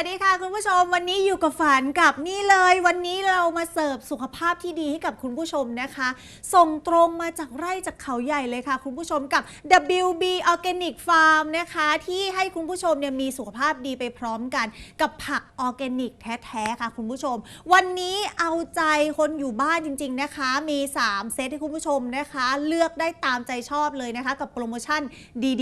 วัสดีค่ะคุณผู้ชมวันนี้อยู่กับฝันกับนี่เลย วันนี้เรามาเสิร์ฟสุขภาพที่ดีให้กับคุณผู้ชมนะคะ ส่งตรงมาจากไร่จากเขาใหญ่เลยค่ะ คุณผู้ชมกับ WB Organic Farm นะคะ ที่ให้คุณผู้ชมเนี่ยมีสุขภาพดีไปพร้อมกัน กับผักออร์แกนิกแท้ๆค่ะคุณผู้ชม วันนี้เอาใจคนอยู่บ้านจริง ๆนะคะ มี 3 เซตให้คุณผู้ชมนะคะ เลือกได้ตามใจชอบเลยนะคะ กับโปรโมชั่น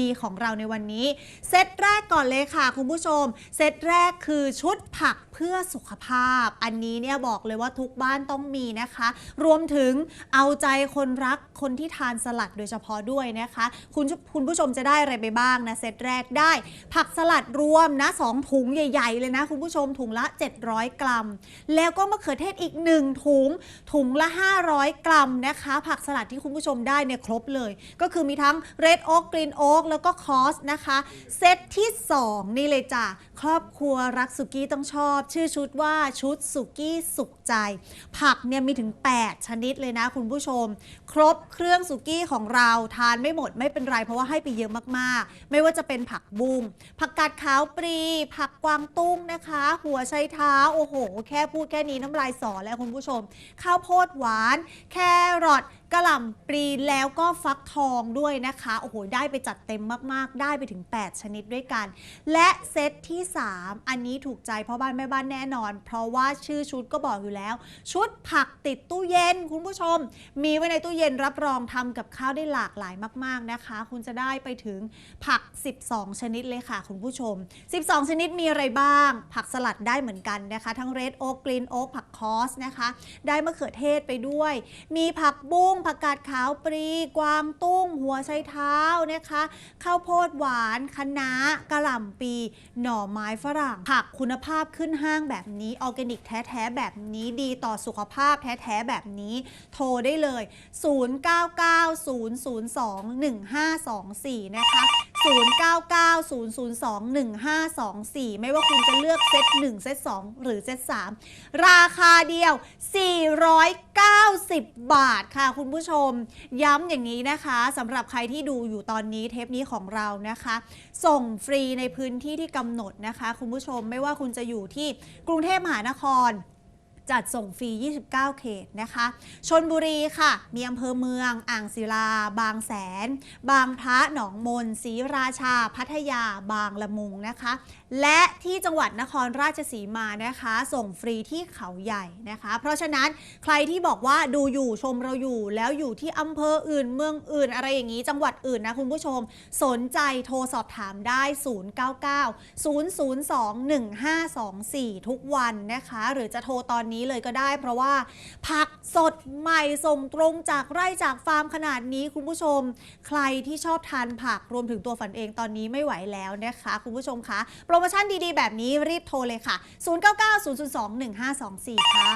ดีๆ ของเราในวันนี้เซตแรกก่อนเลยค่ะ คุณผู้ชมเซตแรกคือชุดผักเพื่อสุขภาพ อันนี้เนี่ยบอกเลยว่าทุกบ้านต้องมีนะคะ รวมถึงเอาใจคนรักคนที่ทานสลัดโดยเฉพาะด้วยนะคะ คุณคุณผู้ชมจะได้อะไรไปบ้างนะเซตแรกได้ ผักสลัดรวมนะสองถุงใหญ่ ๆ เลยนะ คุณผู้ชมถุงละ 700 กรัม แล้วก็มะเขือเทศอีก 1 ถุง ถุงละ 500 กรัมนะคะ ผักสลัดที่คุณผู้ชมได้เนี่ยครบเลย ก็คือมีทั้ง Red Oak Green Oak แล้วก็คอสนะคะ เซตที่ 2 นี่เลยจ้ะครอบครัวรักสุกี้ต้องชอบ ชื่อชุดว่าชุดสุกี้สุขใจ ผักเนี่ยมีถึง 8 ชนิดเลยนะคุณผู้ชม ครบเครื่องสุกี้ของเราทานไม่หมดไม่เป็นไร เพราะว่าให้ไปเยอะมากๆ ไม่ว่าจะเป็นผักบุ้งผักกาดขาวปรี ผักกวางตุ้งนะคะ หัวไชเท้าโอ้โห แค่พูดแค่นี้น้ำลายสอแล้วคุณผู้ชม ข้าวโพดหวาน แครอทกระหล่ำปลีแล้วก็ฟักทองด้วยนะคะ โอ้โห ได้ไปจัดเต็มมาก ๆ ได้ไปถึง 8 ชนิดด้วยกัน และเซตที่ 3 อันนี้ถูกใจพ่อบ้านแม่บ้านแน่นอน เพราะว่าชื่อชุดก็บอกอยู่แล้ว ชุดผักติดตู้เย็นคุณผู้ชม มีไว้ในตู้เย็นรับรองทำกับข้าวได้หลากหลายมาก ๆนะคะ คุณจะได้ไปถึงผัก 12 ชนิดเลยค่ะ คุณผู้ชม 12 ชนิดมีอะไรบ้าง ผักสลัดได้เหมือนกันนะคะ ทั้งเรดโอ๊กกรีนโอ๊กผักคอสนะคะ ได้มะเขือเทศไปด้วย มีผักบุ้งผักกาดขาวปรีกวางตุ้ง หัวไชเท้านะคะข้าวโพดหวานคะน้ากระหล่ำปี หน่อไม้ฝรั่ง ผักคุณภาพขึ้นห้างแบบนี้ออร์แกนิกแท้ๆแบบนี้ดีต่อสุขภาพแท้ๆแบบนี้ โทรได้เลย 0990021524 นะคะ 0990021524 ไม่ว่าคุณจะเลือกเซต1เซต2 หรือเซต3 ราคาเดียว 400 490 บาทค่ะคุณผู้ชม ย้ำอย่างนี้นะคะสำหรับใครที่ดูอยู่ตอนนี้เทปนี้ของเรานะคะ ส่งฟรีในพื้นที่ที่กำหนดนะคะ คุณผู้ชมไม่ว่าคุณจะอยู่ที่กรุงเทพมหานครจัดส่งฟรี 29 เขตนะคะ ชนบุรีค่ะ มีอำเภอเมือง อ่างศิลา บางแสน บางพระ หนองมนศรีราชา พัทยา บางละมุงนะคะและที่จังหวัดนครราชสีมานะคะ ส่งฟรีที่เขาใหญ่นะคะ เพราะฉะนั้นใครที่บอกว่าดูอยู่ชมเราอยู่ แล้วอยู่ที่อำเภออื่นเมืองอื่น อะไรอย่างนี้ จังหวัดอื่นนะคุณผู้ชม สนใจโทรสอบถามได้ 099 002 1524 ทุกวันนะคะ หรือจะโทรตอนนี้เลยก็ได้ เพราะว่าผักสดใหม่ส่งตรงจากไร่จากฟาร์มขนาดนี้คุณผู้ชม ใครที่ชอบทานผักรวมถึงตัวฝันเองตอนนี้ไม่ไหวแล้วนะคะ คุณผู้ชมคะโปรโมชั่นดีๆ แบบนี้รีบโทรเลยค่ะ 0990021524 ค่ะ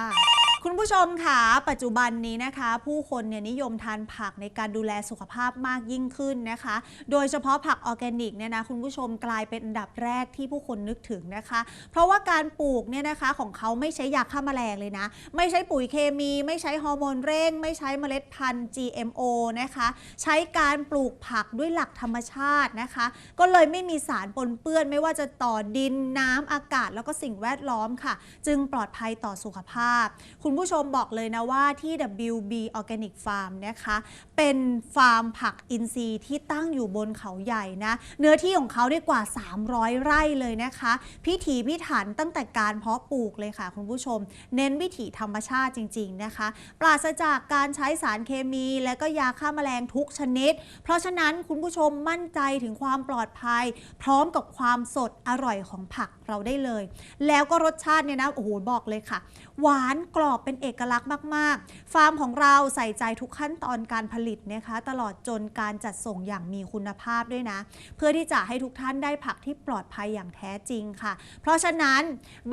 คุณผู้ชมค่ะปัจจุบันนี้นะคะ ผู้คนเนี่ยนิยมทานผักในการดูแลสุขภาพมากยิ่งขึ้นนะคะ โดยเฉพาะผักออร์แกนิกเนี่ยนะคุณผู้ชมกลายเป็นอันดับแรกที่ผู้คนนึกถึงนะคะ เพราะว่าการปลูกเนี่ยนะคะของเขาไม่ใช้ยาฆ่าแมลงเลยนะ ไม่ใช้ปุ๋ยเคมี ไม่ใช้ฮอร์โมนเร่ง ไม่ใช้เมล็ดพันธุ์ GMO นะคะ ใช้การปลูกผักด้วยหลักธรรมชาตินะคะ ก็เลยไม่มีสารปนเปื้อนไม่ว่าจะต่อดินน้ำอากาศ แล้วก็สิ่งแวดล้อมค่ะ จึงปลอดภัยต่อสุขภาพคุณคุณผู้ชมบอกเลยนะว่าที่ WB Organic Farm นะคะ เป็นฟาร์มผักอินทรีย์ที่ตั้งอยู่บนเขาใหญ่นะ เนื้อที่ของเขาได้กว่า 300 ไร่เลยนะคะ พิถีพิถันตั้งแต่การเพาะปลูกเลยค่ะคุณผู้ชม เน้นวิถีธรรมชาติจริง ๆ นะคะ ปราศจากการใช้สารเคมี และก็ยาฆ่าแมลงทุกชนิด เพราะฉะนั้นคุณผู้ชมมั่นใจถึงความปลอดภัย พร้อมกับความสดอร่อยของผักเราได้เลย แล้วก็รสชาติเนี่ยนะโอ้โหบอกเลยค่ะ หวานกรอบเป็นเอกลักษณ์มาก ๆ ฟาร์มของเราใส่ใจทุกขั้นตอนการผลิตนะคะ ตลอดจนการจัดส่งอย่างมีคุณภาพด้วยนะ เพื่อที่จะให้ทุกท่านได้ผักที่ปลอดภัยอย่างแท้จริงค่ะ เพราะฉะนั้น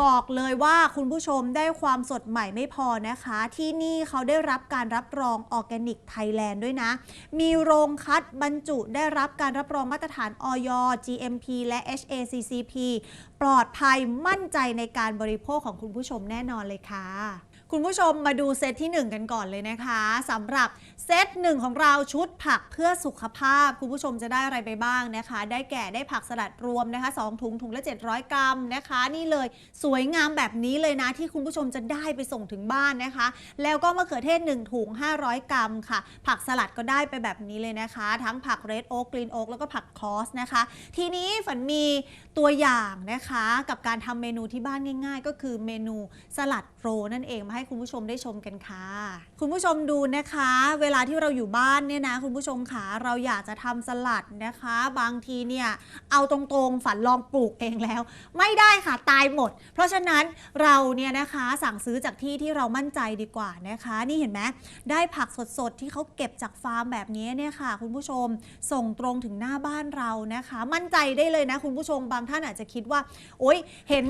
บอกเลยว่าคุณผู้ชมได้ความสดใหม่ไม่พอนะคะ ที่นี่เขาได้รับการรับรองออร์แกนิกไทยแลนด์ด้วยนะ มีโรงคัดบรรจุได้รับการรับรองมาตรฐานออย GMP และ HACCP ปลอดภัยมั่นใจในการบริโภคของคุณผู้ชมแน่นอนเลยค่ะ คุณผู้ชมมาดูเซตที่ 1 กันก่อนเลยนะคะสำหรับเซตหนึ่งของเราชุดผักเพื่อสุขภาพ คุณผู้ชมจะได้อะไรไปบ้างนะคะ ได้แก่ได้ผักสลัดรวมนะคะ2ถุงถุงละ 700 กรัมนะคะ นี่เลยสวยงามแบบนี้เลยนะที่คุณผู้ชมจะได้ไปส่งถึงบ้านนะคะ แล้วก็มะเขือเทศ 1 ถุง 500 กรัมค่ะ ผักสลัดก็ได้ไปแบบนี้เลยนะคะ ทั้งผักเรดโอ๊กกรีนโอ๊กแล้วก็ผักคอสนะคะ ทีนี้ฝันมีตัวอย่างนะคะ กับการทำเมนูที่บ้านง่าย ๆ ก็คือเมนูสลัดโรนั่นเองมาให้คุณผู้ชมได้ชมกันค่ะ คุณผู้ชมดูนะคะ เวลาที่เราอยู่บ้านเนี่ยนะคุณผู้ชมค่ะเราอยากจะทำสลัดนะคะ บางทีเนี่ยเอาตรงๆฝันลองปลูกเองแล้ว ไม่ได้ค่ะตายหมด เพราะฉะนั้นเราเนี่ยนะคะสั่งซื้อจากที่ที่เรามั่นใจดีกว่านะคะ นี่เห็นไหมได้ผักสดๆที่เขาเก็บจากฟาร์มแบบนี้เนี่ยค่ะ คุณผู้ชมส่งตรงถึงหน้าบ้านเรานะคะ มั่นใจได้เลยนะคุณผู้ชมบางท่านอาจจะคิดว่า โอ๊ยเห็น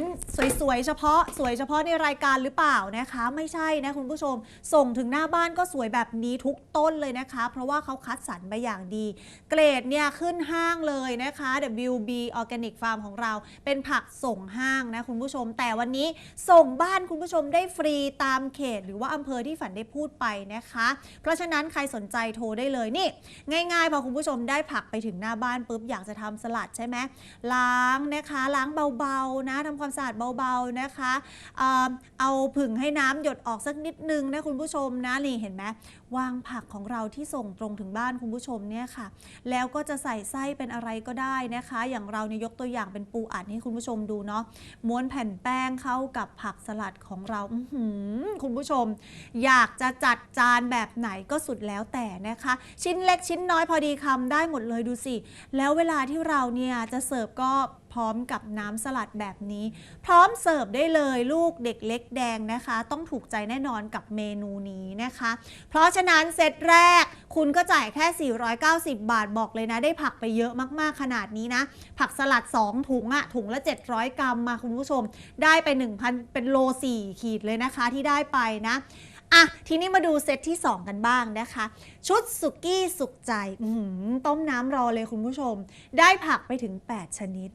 สวยๆเฉพาะสวยเฉพาะในรายการหรือเปล่านะคะไม่ใช่นะคุณผู้ชม ส่งถึงหน้าบ้านก็สวยแบบนี้ทุกต้นเลยนะคะ เพราะว่าเขาคัดสรรมาอย่างดี เกรดเนี่ยขึ้นห้างเลยนะคะ WB Organic Farm ของเรา เป็นผักส่งห้างนะคุณผู้ชม แต่วันนี้ส่งบ้านคุณผู้ชมได้ฟรีตามเขต หรือว่าอำเภอที่ฝันได้พูดไปนะคะ เพราะฉะนั้นใครสนใจโทรได้เลยนี่ ง่ายๆพอคุณผู้ชมได้ผักไปถึงหน้าบ้านปุ๊บอยากจะทำสลัดใช่ไหมล้างนะคะ ล้างเบาๆนะทำความสะอาดเบาๆนะคะ เอ่อเอาผึ่งให้น้ำหยดออกสักนิดนึงนะคุณผู้ชมนะนี่เห็นไหมวางผักของเราที่ส่งตรงถึงบ้านคุณผู้ชมเนี่ยค่ะ แล้วก็จะใส่ไส้เป็นอะไรก็ได้นะคะ อย่างเราเนี่ยยกตัวอย่างเป็นปูอัดให้คุณผู้ชมดูเนาะม้วนแผ่นแป้งเข้ากับผักสลัดของเราอื้อหือคุณผู้ชม อยากจะจัดจานแบบไหนก็สุดแล้วแต่นะคะ ชิ้นเล็กชิ้นน้อยพอดีคำได้หมดเลยดูสิ แล้วเวลาที่เราเนี่ยจะเสิร์ฟก็พร้อมกับน้ำสลัดแบบนี้ พร้อมเสิร์ฟได้เลยลูกเด็กเล็กแดงนะคะ ต้องถูกใจแน่นอนกับเมนูนี้นะคะ เพราะฉะนั้นเซตแรกคุณก็จ่ายแค่ 490 บาทบอกเลยนะ ได้ผักไปเยอะมากๆขนาดนี้นะ ผักสลัด 2 ถุงอะถุงละ 700 กรัมมาคุณผู้ชม ได้ไป 1,000 เป็นโล 4 ขีดเลยนะคะที่ได้ไปนะอะทีนี้มาดูเซตที่ 2 กันบ้างนะคะ ชุดสุกี้สุกใจต้มน้ำรอเลยคุณผู้ชม ได้ผักไปถึง 8 ชนิด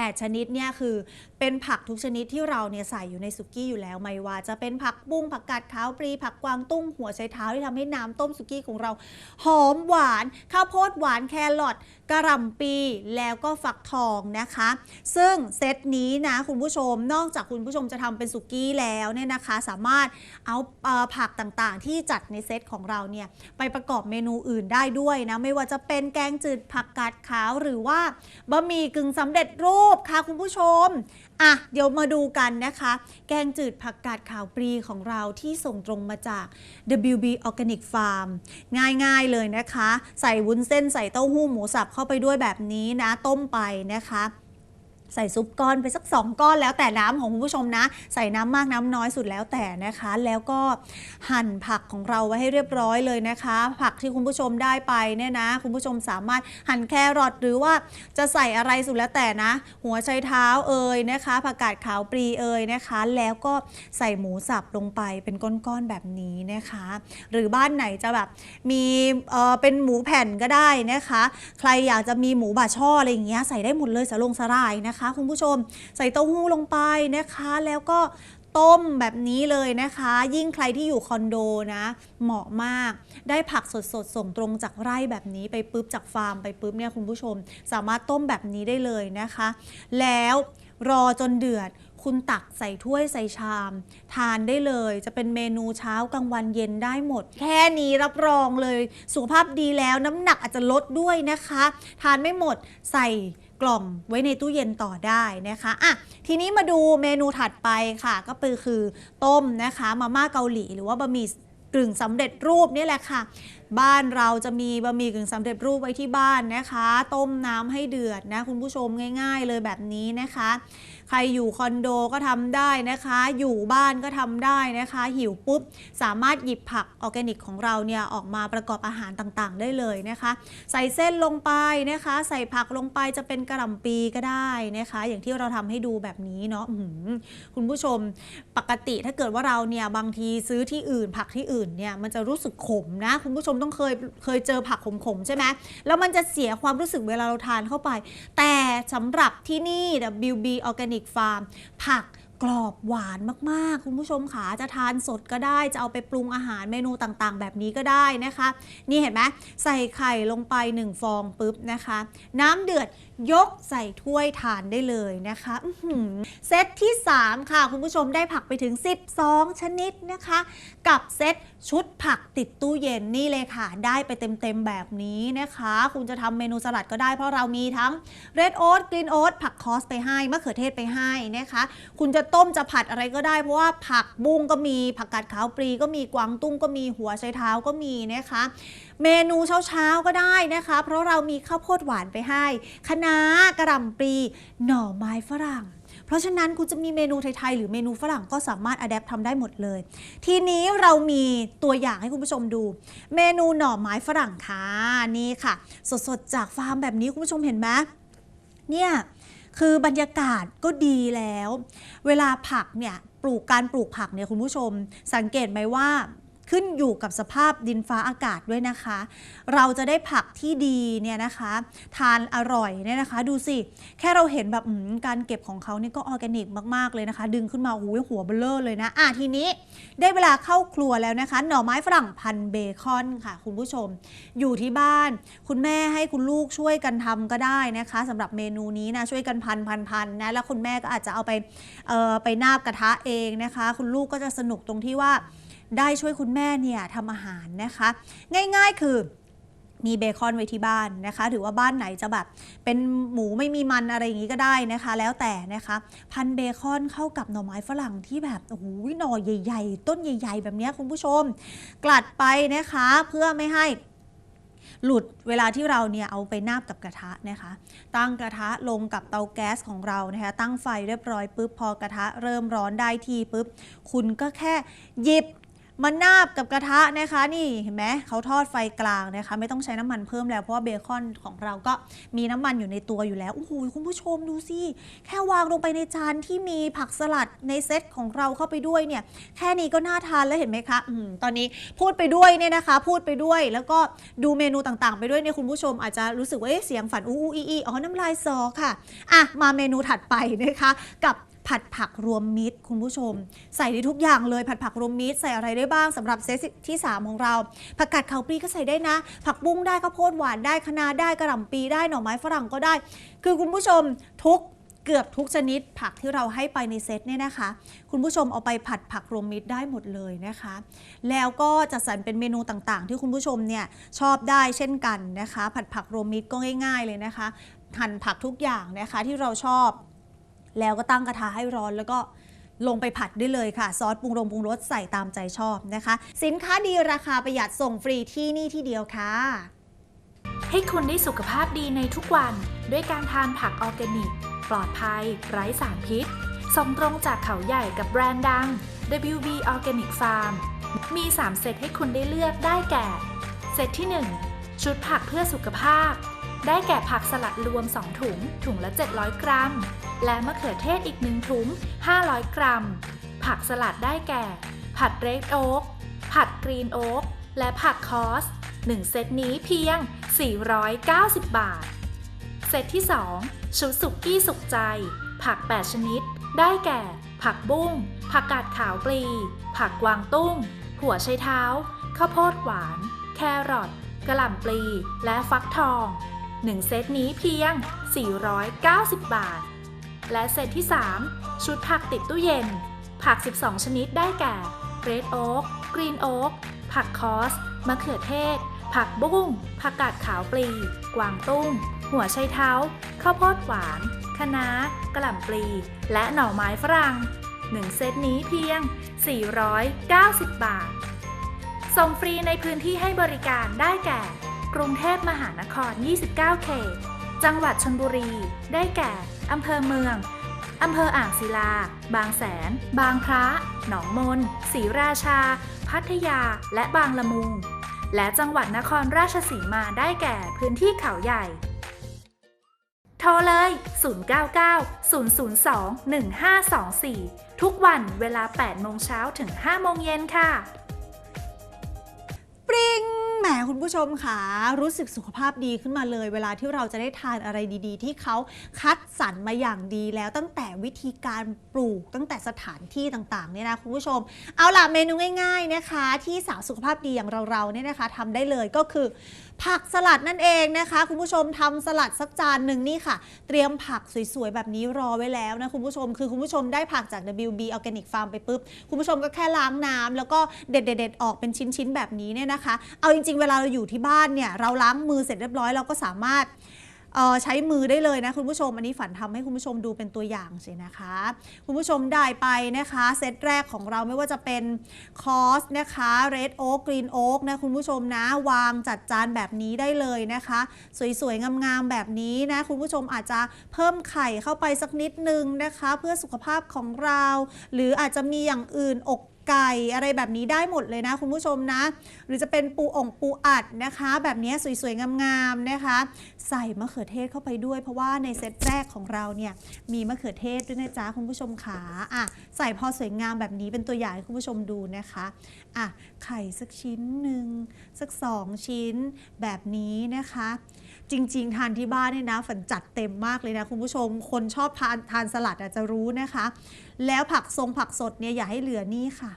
8 ชนิดเนี่ยคือเป็นผักทุกชนิดที่เราเนี่ยใส่อยู่ในสุกี้อยู่แล้วไม่ว่าจะเป็นผักบุ้งผักกาดขาวปลีผักกวางตุ้งหัวไชเท้าที่ทำให้น้ำต้มสุกี้ของเรา หอมหวาน ข้าวโพดหวานแครอทกระหล่ำปีแล้วก็ฟักทองนะคะ ซึ่งเซตนี้นะคุณผู้ชมนอกจากคุณผู้ชมจะทำเป็นสุกี้แล้วเนี่ยนะคะ สามารถเอาผักต่างๆ ที่จัดในเซตของเราเนี่ยไปประกอบเมนูอื่นได้ด้วยนะไม่ว่าจะเป็นแกงจืดผักกาดขาวหรือว่าบะหมี่กึ่งสำเร็จรูปค่ะคุณผู้ชม อะ เดี๋ยวมาดูกันนะคะ แกงจืดผักกาดขาวปรีของเราที่ส่งตรงมาจาก WB Organic Farm ง่ายๆเลยนะคะ ใส่วุ้นเส้นใส่เต้าหู้หมูสับเข้าไปด้วยแบบนี้นะ ต้มไปนะคะ ใส่ซุปก้อนไปสัก 2 ก้อนแล้วแต่น้ำของคุณผู้ชมนะ ใส่น้ำมากน้ำน้อยสุดแล้วแต่นะคะ แล้วก็หั่นผักของเราไว้ให้เรียบร้อยเลยนะคะ ผักที่คุณผู้ชมได้ไปเนี่ยนะ คุณผู้ชมสามารถหั่นแครอทหรือว่าจะใส่อะไรสุดแล้วแต่นะ หัวไชเท้าเอ่ยนะคะผักกาดขาวปลีเอ่ยนะคะ แล้วก็ใส่หมูสับลงไปเป็นก้อนๆแบบนี้นะคะ หรือบ้านไหนจะแบบมีเอ่อเป็นหมูแผ่นก็ได้นะคะ ใครอยากจะมีหมูบาช่ออะไรอย่างเงี้ยใส่ได้หมดเลยสลงสลายนะคะคุณผู้ชม ใส่เต้าหู้ลงไปนะคะ แล้วก็ต้มแบบนี้เลยนะคะ ยิ่งใครที่อยู่คอนโดนะ เหมาะมาก ได้ผักสดๆส่งตรงจากไร่แบบนี้ไปปุ๊บจากฟาร์มไปปุ๊บเนี่ยคุณผู้ชม สามารถต้มแบบนี้ได้เลยนะคะ แล้วรอจนเดือดคุณตักใส่ถ้วยใส่ชาม ทานได้เลยจะเป็นเมนูเช้ากลางวันเย็นได้หมด แค่นี้รับรองเลย สุขภาพดีแล้วน้ำหนักอาจจะลดด้วยนะคะ ทานไม่หมดใส่ กล่องไว้ในตู้เย็นต่อได้นะคะอะทีนี้มาดูเมนูถัดไปค่ะ ก็คือคือต้มนะคะมาม่าเกาหลี หรือว่าบะหมี่กึ่งสำเร็จรูปนี่แหละค่ะ บ้านเราจะมีบะหมี่กึ่งสำเร็จรูปไว้ที่บ้านนะคะ ต้มน้ำให้เดือดนะคุณผู้ชมง่าย ๆ เลยแบบนี้นะคะ ใครอยู่คอนโดก็ทำได้นะคะ อยู่บ้านก็ทำได้นะคะ หิวปุ๊บ สามารถหยิบผักออร์แกนิกของเราเนี่ยออกมาประกอบอาหารต่างๆ ได้เลยนะคะ ใส่เส้นลงไปนะคะ ใส่ผักลงไปจะเป็นกระหล่ำปีก็ได้นะคะ อย่างที่เราทำให้ดูแบบนี้เนาะคุณผู้ชมปกติถ้าเกิดว่าเราเนี่ยบางทีซื้อที่อื่นผักที่อื่นเนี่ยมันจะรู้สึกขมนะคุณผู้ชมต้องเคยเคยเจอผักขมๆใช่ไหมแล้วมันจะเสียความรู้สึกเวลาเราทานเข้าไป แต่สำหรับที่นี่ WB Organic Farm ผักกรอบหวานมากๆ คุณผู้ชมขาจะทานสดก็ได้ จะเอาไปปรุงอาหารเมนูต่างๆ แบบนี้ก็ได้นะคะ นี่เห็นไหมใส่ไข่ลงไป 1 ฟองปุ๊บนะคะ น้ำเดือด ยกใส่ถ้วยทานได้เลยนะคะเซตที่ 3 ค่ะ คุณผู้ชมได้ผักไปถึง 12 ชนิดนะคะ กับเซตชุดผักติดตู้เย็นนี่เลยค่ะ ได้ไปเต็มๆแบบนี้นะคะ คุณจะทำเมนูสลัดก็ได้เพราะเรามีทั้งเรดโอ๊ตกรีนโอ๊ตผักคอสไปให้มะเขือเทศไปให้นะคะ คุณจะต้มจะผัดอะไรก็ได้เพราะว่าผักบุ้งก็มีผักกาดขาวปลีก็มีกวางตุ้งก็มีหัวไชเท้าก็มีนะคะ เมนูเช้าๆก็ได้นะคะ เพราะเรามีข้าวโพดหวานไปให้คะน้ากระหล่ำปลีหน่อไม้ฝรั่งเพราะฉะนั้นคุณจะมีเมนูไทยๆ หรือเมนูฝรั่งก็สามารถอัดแอปทำได้หมดเลย ทีนี้เรามีตัวอย่างให้คุณผู้ชมดู เมนูหน่อไม้ฝรั่งค่ะนี่ค่ะ สดๆ จากฟาร์มแบบนี้คุณผู้ชมเห็นไหมเนี่ยคือบรรยากาศก็ดีแล้ว เวลาผักเนี่ยปลูกการปลูกผักเนี่ยคุณผู้ชม สังเกตไหมว่า ขึ้นอยู่กับสภาพดินฟ้าอากาศด้วยนะคะ เราจะได้ผักที่ดีเนี่ยนะคะ ทานอร่อยเนี่ยนะคะ ดูสิ แค่เราเห็นแบบการเก็บของเขานี่ก็ออร์แกนิกมากๆเลยนะคะ ดึงขึ้นมาหูหัวเบลเลอร์เลยนะอะทีนี้ได้เวลาเข้าครัวแล้วนะคะ หน่อไม้ฝรั่งพันเบคอนค่ะ คุณผู้ชม อยู่ที่บ้าน คุณแม่ให้คุณลูกช่วยกันทำก็ได้นะคะสำหรับเมนูนี้นะช่วยกันพันพันพันนะแล้วคุณแม่ก็อาจจะเอาไปเอ่อไปนาบกระทะเองนะคะ คุณลูกก็จะสนุกตรงที่ว่า ได้ช่วยคุณแม่เนี่ยทำอาหารนะคะ ง่ายๆคือมีเบคอนไว้ที่บ้านนะคะหรือว่าบ้านไหนจะแบบเป็นหมูไม่มีมันอะไรอย่างนี้ก็ได้นะคะ แล้วแต่นะคะ พันเบคอนเข้ากับหน่อไม้ฝรั่งที่แบบโอ้โหหน่อใหญ่ ๆ ต้นใหญ่ ๆ แบบนี้คุณผู้ชม กลัดไปนะคะเพื่อไม่ให้หลุดเวลาที่เราเนี่ยเอาไปนาบกับกระทะนะคะ ตั้งกระทะลงกับเตาแก๊สของเรานะคะ ตั้งไฟเรียบร้อยปุ๊บพอกระทะเริ่มร้อนได้ทีปุ๊บคุณก็แค่หยิบ มานาบกับกระทะนะคะนี่เห็นไหมเขาทอดไฟกลางนะคะ ไม่ต้องใช้น้ำมันเพิ่มแล้วเพราะว่าเบคอนของเราก็มีน้ำมันอยู่ในตัวอยู่แล้วโอ้โหคุณผู้ชมดูสิแค่วางลงไปในจานที่มีผักสลัดในเซตของเราเข้าไปด้วยเนี่ยแค่นี้ก็น่าทานแล้วเห็นไหมคะอมตอนนี้พูดไปด้วยเนี่ยนะคะ พูดไปด้วยแล้วก็ดูเมนูต่างๆ ไปด้วยเนี่ยคุณผู้ชมอาจจะรู้สึกว่าเอ๊ะเสียงฝันอู้อู้อีอีอ๋อน้ำลายซอค่ะอะมาเมนูถัดไปนะคะ กับ ผัดผักรวมมิตรคุณผู้ชม ใส่ได้ทุกอย่างเลยผัดผักรวมมิตรใส่อะไรได้บ้างสำหรับเซตที่ 3 ของเรา ผักกาดขาวปลีก็ใส่ได้นะ ผักบุ้งได้ข้าวโพดหวานได้คะน้าได้กระหล่ำปีได้หน่อไม้ฝรั่งก็ได้ คือคุณผู้ชมทุกเกือบทุกชนิดผักที่เราให้ไปในเซตเนี่ยนะคะ คุณผู้ชมเอาไปผัดผักรวมมิตรได้หมดเลยนะคะ แล้วก็จะสรรเป็นเมนูต่างๆ ที่คุณผู้ชมเนี่ยชอบได้เช่นกันนะคะ ผัดผักรวมมิตรก็ง่าย ๆเลยนะคะหั่นผักทุกอย่างนะคะที่เราชอบ แล้วก็ตั้งกระทะให้ร้อนแล้วก็ลงไปผัดได้เลยค่ะ ซอสปรุงรงปรุงรสใส่ตามใจชอบนะคะ สินค้าดีราคาประหยัดส่งฟรีที่นี่ที่เดียวค่ะ ให้คุณได้สุขภาพดีในทุกวัน ด้วยการทานผักออร์แกนิก ปลอดภัย ไร้สารพิษ ส่งตรงจากเขาใหญ่กับแบรนด์ดัง WB Organic Farm มี 3 เซตให้คุณได้เลือกได้แก่ เซตที่ 1 ชุดผักเพื่อสุขภาพ ได้แก่ผักสลัดรวม 2 ถุง ถุงละ 700 กรัม และมะเขือเทศอีก 1 ถุง 500 กรัม ผักสลัดได้แก่ ผัดเรดโอ๊กผัดกรีนโอ๊กและผักคอส 1 เซตนี้เพียง 490 บาท เซตที่ 2 ชุดสุกี้สุกใจ ผัก 8 ชนิด ได้แก่ ผักบุ้ง ผักกาดขาวปลี ผักกวางตุ้ง หัวไชเท้า ข้าวโพดหวาน แครอทกระหล่ำปลี และฟักทอง 1 เซตนี้เพียง 490 บาท และเซตที่ 3 ชุดผักติดตู้เย็น ผัก 12 ชนิดได้แก่ เรดโอ๊ก กรีนโอ๊ก ผักคอส มะเขือเทศ ผักบุ้ง ผักกาดขาวปลี กวางตุ้ง หัวไชเท้า ข้าวโพดหวาน คะน้า กระหล่ำปลี และหน่อไม้ฝรั่ง 1 เซตนี้เพียง 490 บาท ส่งฟรีในพื้นที่ให้บริการได้แก่ กรุงเทพมหานคร 29 เขต จังหวัดชนบุรี ได้แก่ อำเภอเมือง อำเภออ่างศิลา บางแสน บางพระ หนองมนศรีราชา พัทยา และบางละมุง และจังหวัดนครราชสีมาได้แก่พื้นที่เขาใหญ่ โทรเลย 099 002 1524 ทุกวันเวลา 8 โมงเช้าถึง 5 โมงเย็นค่ะ ปริง แหมคุณผู้ชมค่ะรู้สึกสุขภาพดีขึ้นมาเลย เวลาที่เราจะได้ทานอะไรดีๆ ที่เขาคัดสรรมาอย่างดีแล้วตั้งแต่วิธีการปลูกตั้งแต่สถานที่ต่างๆเนี่ยนะคุณผู้ชม เอาล่ะเมนูง่าย ๆนะคะ ที่สาวสุขภาพดีอย่างเราๆเนี่ยนะคะทำได้เลยก็คือ ผักสลัดนั่นเองนะคะ คุณผู้ชมทำสลัดสักจานหนึ่งนี่ค่ะ เตรียมผักสวยๆแบบนี้รอไว้แล้วนะคุณผู้ชมคือคุณผู้ชมได้ผักจาก WB Organic Farm ไปปุ๊บคุณผู้ชมก็แค่ล้างน้ำแล้วก็เด็ดๆๆออกเป็นชิ้นๆแบบนี้เนี่ยนะคะ เอาจริงๆ เวลาเราอยู่ที่บ้านเนี่ยเราล้างมือเสร็จเรียบร้อยเราก็สามารถใช้มือได้เลยนะคุณผู้ชม อันนี้ฝันทำให้คุณผู้ชมดูเป็นตัวอย่างสินะคะ คุณผู้ชมได้ไปนะคะเซตแรกของเราไม่ว่าจะเป็นคอสนะคะ Red Oak Green Oak นะคุณผู้ชมนะวางจัดจานแบบนี้ได้เลยนะคะ สวยๆ งามๆ แบบนี้นะคุณผู้ชมอาจจะเพิ่มไข่เข้าไปสักนิดนึงนะคะ เพื่อสุขภาพของเรา หรืออาจจะมีอย่างอื่นอก ไก่อะไรแบบนี้ได้หมดเลยนะคุณผู้ชมนะ หรือจะเป็นปูอ่องปูอัดนะคะ แบบนี้สวยๆ งามๆนะคะ ใส่มะเขือเทศเข้าไปด้วย เพราะว่าในเซตแรกของเราเนี่ยมีมะเขือเทศด้วยนะจ๊ะคุณผู้ชมขาอะใส่พอสวยงามแบบนี้เป็นตัวอย่างให้คุณผู้ชมดูนะคะอะไข่สักชิ้นหนึ่งสักสองชิ้นแบบนี้นะคะ จริง ๆ ทานที่บ้านเนี่ยนะฝันจัดเต็มมากเลยนะคุณผู้ชม คนชอบทานทานสลัดอาจจะรู้นะคะ แล้วผักทรงผักสดเนี่ยอย่าให้เหลือนี่ค่ะ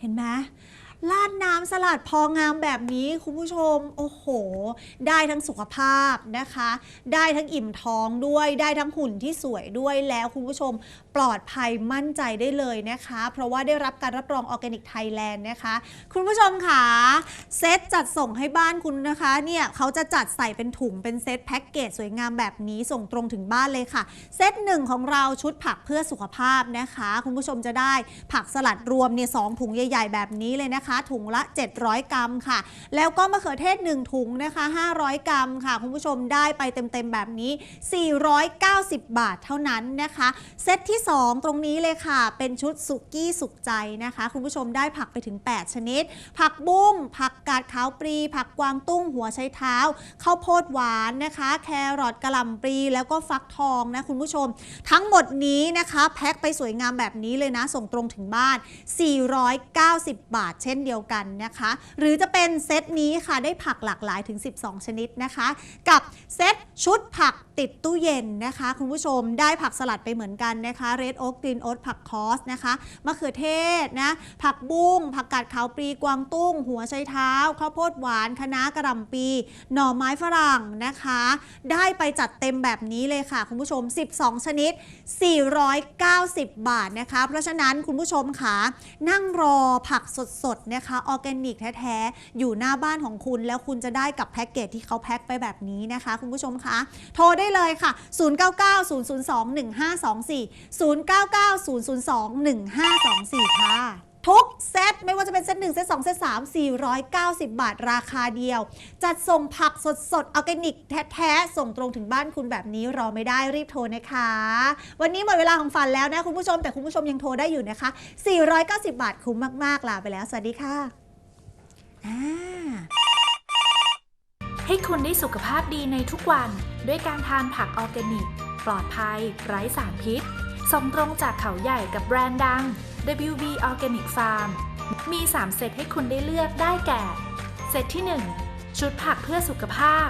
เห็นไหมาดน้ำสลัดพองามแบบนี้คุณผู้ชมโอ้โห ได้ทั้งสุขภาพนะคะ ได้ทั้งอิ่มท้องด้วย ได้ทั้งหุ่นที่สวยด้วยแล้วคุณผู้ชมปลอดภัยมั่นใจได้เลยนะคะ เพราะว่าได้รับการรับรองออร์แกนิกไทยแลนด์นะคะ คุณผู้ชมค่ะเซตจัดส่งให้บ้านคุณนะคะเนี่ยเขาจะจัดใส่เป็นถุงเป็นเซตแพ็กเกจสวยงามแบบนี้ส่งตรงถึงบ้านเลยค่ะ เซตหนึ่งของเราชุดผักเพื่อสุขภาพนะคะ คุณผู้ชมจะได้ผักสลัดรวมเนี่ยสองถุงใหญ่ ๆ แบบนี้เลยนะคะ ถุงละ700 กรัมค่ะ แล้วก็มะเขือเทศ 1 ถุงนะคะ 500 กรัมค่ะ คุณผู้ชมได้ไปเต็มๆ แบบนี้ 490 บาทเท่านั้นนะคะ เซตที่ 2 ตรงนี้เลยค่ะ เป็นชุดสุกี้สุกใจนะคะ คุณผู้ชมได้ผักไปถึง 8 ชนิด ผักบุ้ง ผักกาดขาวปรีผักกวางตุ้งหัวไชเท้าข้าวโพดหวานนะคะ แครอทกระหล่ำปลีแล้วก็ฟักทองนะคุณผู้ชม ทั้งหมดนี้นะคะแพ็คไปสวยงามแบบนี้เลยนะ ส่งตรงถึงบ้าน 490 บาทเช่นเดียวกันนะคะ หรือจะเป็นเซตนี้ค่ะได้ผักหลากหลายถึง 12 ชนิดนะคะ กับเซต ชุดผักติดตู้เย็นนะคะ คุณผู้ชมได้ผักสลัดไปเหมือนกันนะคะเรดโอ๊กกรีนโอ๊ตผักคอสนะคะมะเขือเทศนะผักบุ้งผักกาดขาวปลีกวางตุ้ง หัวไชเท้าข้าวโพดหวานคะน้ากระหล่ำปี หน่อไม้ฝรั่งนะคะ ได้ไปจัดเต็มแบบนี้เลยค่ะ คุณผู้ชม 12 ชนิด 490 บาทนะคะ เพราะฉะนั้นคุณผู้ชมค่ะนั่งรอผักสดๆนะคะออร์แกนิกแท้ๆอยู่หน้าบ้านของคุณแล้วคุณจะได้กับแพ็กเกจที่เขาแพ็คไปแบบนี้นะคะ คุณผู้ชมคะโทรได้เลยค่ะ 0990021524 0990021524 ค่ะทุกเซตไม่ว่าจะเป็นเซต1 เซต2 เซต3 490 บาทราคาเดียว จัดส่งผักสดสดๆออร์แกนิกแท้ ๆ ส่งตรงถึงบ้านคุณแบบนี้รอไม่ได้รีบโทรนะคะ วันนี้หมดเวลาของฝันแล้วนะคุณผู้ชมแต่คุณผู้ชมยังโทรได้อยู่นะคะ 490 บาทคุ้มมาก ๆลาไปแล้ว สวัสดีค่ะอ่า ให้คุณได้สุขภาพดีในทุกวัน ด้วยการทานผักออร์แกนิก ปลอดภัย ไร้สารพิษ ส่งตรงจากเขาใหญ่กับแบรนด์ดัง WB Organic Farm มี 3 เซตให้คุณได้เลือกได้แก่ เซตที่ 1 ชุดผักเพื่อสุขภาพ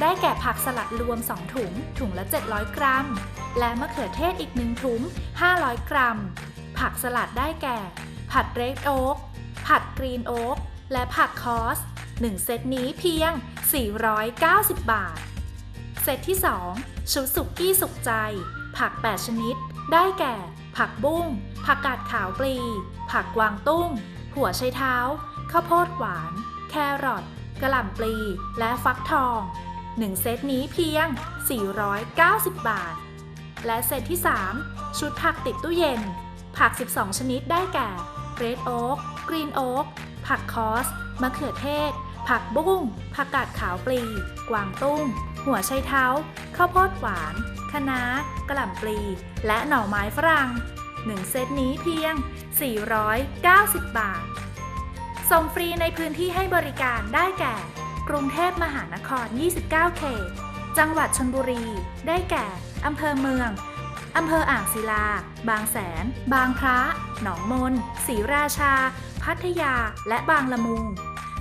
ได้แก่ผักสลัดรวม 2 ถุง ถุงละ 700 กรัม และมะเขือเทศอีก 1 ถุง 500 กรัม ผักสลัดได้แก่ ผัดเรดโอ๊กผัดกรีนโอ๊กและผักคอส 1 เซตนี้เพียง 490 บาท เซตที่ 2 ชุดสุกี้สุกใจ ผัก 8 ชนิด ได้แก่ ผักบุ้ง ผักกาดขาวปลี ผักกวางตุ้ง หัวไชเท้า ข้าวโพดหวาน แครอทกระหล่ำปลี และฟักทอง 1 เซตนี้เพียง 490 บาท และเซตที่ 3 ชุดผักติดตู้เย็น ผัก 12 ชนิดได้แก่เรดโอ๊กกรีนโอ๊กผักคอสมะเขือเทศ ผักบุ้ง ผักกาดขาวปลี กวางตุ้ง หัวไชเท้า ข้าวโพดหวาน คะน้า กระหล่ำปลี และหน่อไม้ฝรั่ง 1 เซตนี้เพียง 490 บาท ส่งฟรีในพื้นที่ให้บริการได้แก่ กรุงเทพมหานคร 29 เขต จังหวัดชนบุรี ได้แก่ อำเภอเมือง อำเภออ่างศิลา บางแสน บางพระ หนองมนศรีราชา พัทยา และบางละมุง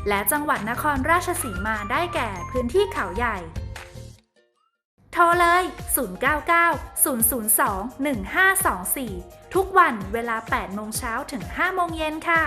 และจังหวัดนครราชสีมาได้แก่พื้นที่เขาใหญ่ โทรเลย 099 002 1524 ทุกวันเวลา 8 โมงเช้าถึง 5 โมงเย็นค่ะ